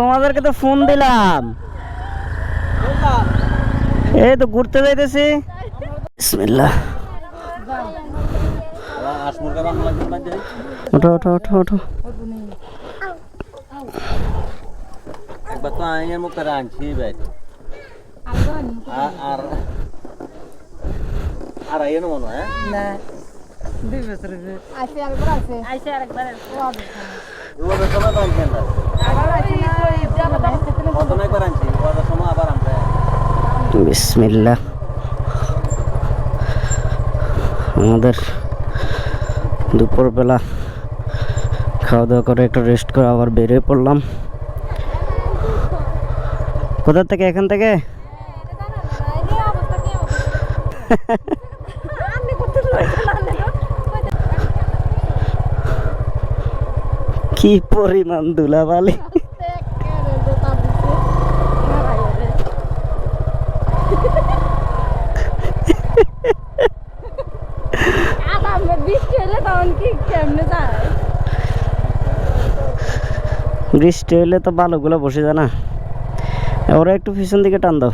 তোমাদেরকে তো ফোন দিলাম। এই তো ঘুরতে যাইতেছি। বিসমিল্লাহ। ওঠো ওঠো ওঠো ওঠো। একবার তো আইনের মুখ আনছি ভাই। আর আর আর আইন মনে হয়? হ্যাঁ? আছে একবার আছে। আইসে আরেকবার। ওদের সময় তো আনছেন না কত না? একবার বিসমিল্লাহ। আমাদের দুপুরবেলা খাওয়া দাওয়া করে একটু রেস্ট করে আবার বেরিয়ে পড়লাম। কোথা থেকে? এখান থেকে? কি পরিমাণ ধুলাবালি বৃষ্টি হলে তখন কি কেমনে যায় বৃষ্টি হলে তো বালুগুলো বসে যায় না। ওরা একটু পিছন দিকে টান দাও।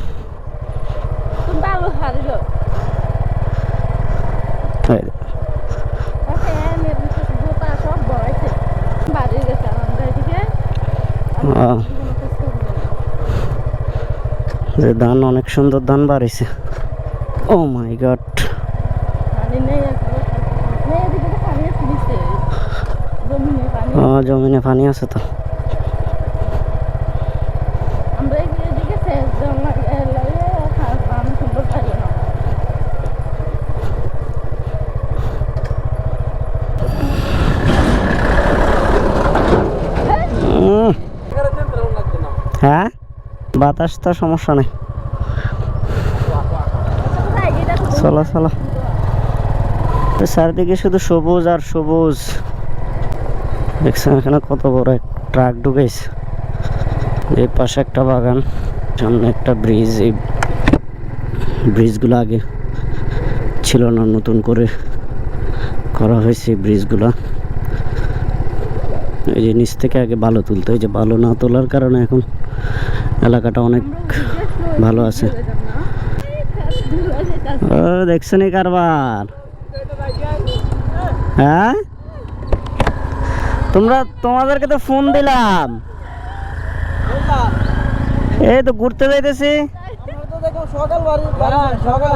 এদিকে। আহ, যে ধান অনেক সুন্দর ধান বাড়িছে। ও মাই গড জমিনে পানি আছে তো। হ্যাঁ? বাতাস তো সমস্যা নেই। চলো চলো। চারদিকে শুধু সবুজ আর সবুজ। দেখছেন এখানে কত বড় এক ট্রাক ঢুকেছে। এই পাশে একটা বাগান, সামনে একটা ব্রিজ। এই ব্রিজগুলো আগে ছিল না, নতুন করে করা হয়েছে এই ব্রিজগুলো। এই যে নিচ থেকে আগে ভালো তুলতো এই যে বালু না তোলার কারণে এখন এলাকাটা অনেক ভালো আছে। দেখছেন এই কারবার? হ্যাঁ? তোমরা তোমাদেরকে তো ফোন দিলাম। এই তো ঘুরতে যাইতেছি।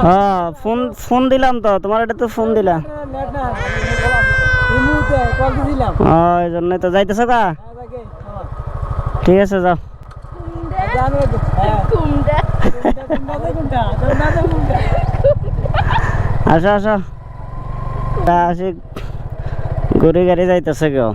হ্যাঁ ফোন ফোন দিলাম তো তোমার এটা তো ফোন দিলাম। নেট না এই মুহূর্তে কল দিলাম ও এই জন্যই তো যাইতেছো কা ঠিক আছে যাও। আসো আসো। আসি ঘুরে গাড়ি যাইতেছে কেউ